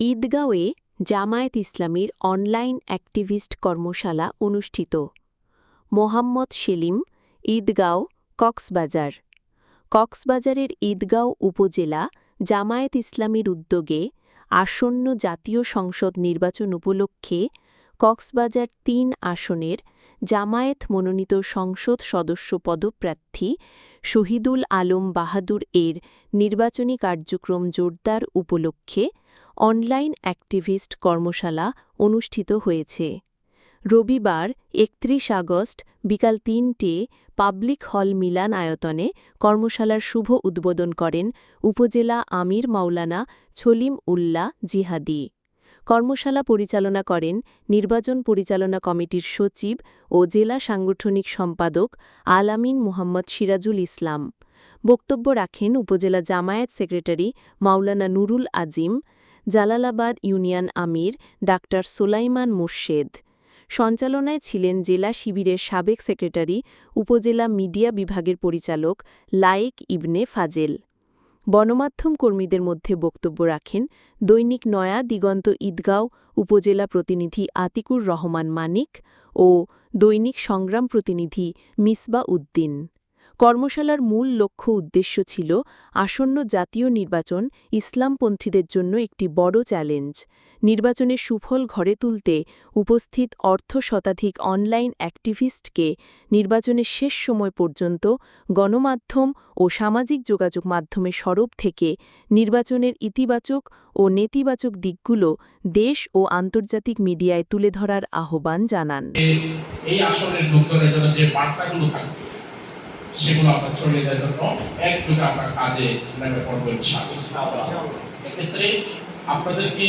ঈদগাঁওয়ে জামায়াত ইসলামীর online activist কর্মশালা অনুষ্ঠিত। মোহাম্মদ সেলিম, ঈদগাঁও, কক্সবাজার। কক্সবাজারের ঈদগাঁও উপজেলা জামায়াত ইসলামীর উদ্যোগে আসন্ন জাতীয় সংসদ নির্বাচন উপলক্ষে কক্সবাজার তিন আসনের জামায়াত মনোনীত সংসদ সদস্য পদপ্রার্থী শহীদুল আলম বাহাদুর এর নির্বাচনী কার্যক্রম জোরদার উপলক্ষে অনলাইন অ্যাক্টিভিস্ট কর্মশালা অনুষ্ঠিত হয়েছে। রবিবার একত্রিশ আগস্ট বিকাল তিনটে পাবলিক হল মিলান আয়তনে কর্মশালার শুভ উদ্বোধন করেন উপজেলা আমির মাওলানা ছলিম উল্লাহ জিহাদি। কর্মশালা পরিচালনা করেন নির্বাচন পরিচালনা কমিটির সচিব ও জেলা সাংগঠনিক সম্পাদক আলামিন মোহাম্মদ সিরাজুল ইসলাম। বক্তব্য রাখেন উপজেলা জামায়াত সেক্রেটারি মাওলানা নুরুল আজিম জালালাবাদ ইউনিয়ন আমির ডাক্তার সোলাইমান মোর্শেদ। সঞ্চালনায় ছিলেন জেলা শিবিরের সাবেক সেক্রেটারি, উপজেলা মিডিয়া বিভাগের পরিচালক লায়েক ইবনে ফাজেল। গণমাধ্যম কর্মীদের মধ্যে বক্তব্য রাখেন দৈনিক নয়া দিগন্ত ঈদগাঁও উপজেলা প্রতিনিধি আতিকুর রহমান মানিক ও দৈনিক সংগ্রাম প্রতিনিধি মিসবা উদ্দিন। কর্মশালার মূল লক্ষ্য উদ্দেশ্য ছিল আসন্ন জাতীয় নির্বাচন ইসলামপন্থীদের জন্য একটি বড় চ্যালেঞ্জ। নির্বাচনের সুফল ঘরে তুলতে উপস্থিত অর্থ শতাধিক অনলাইন অ্যাক্টিভিস্টকে নির্বাচনের শেষ সময় পর্যন্ত গণমাধ্যম ও সামাজিক যোগাযোগ মাধ্যমে সরব থেকে নির্বাচনের ইতিবাচক ও নেতিবাচক দিকগুলো দেশ ও আন্তর্জাতিক মিডিয়ায় তুলে ধরার আহ্বান জানান। এই আসনের যে বার্তাগুলো থাকবে সেগুলো আপনার চলে দেওয়ার জন্য একযোগে আপনার কাজে নেমে পড়ব ইনশাআল্লাহ। এক্ষেত্রে আপনাদেরকে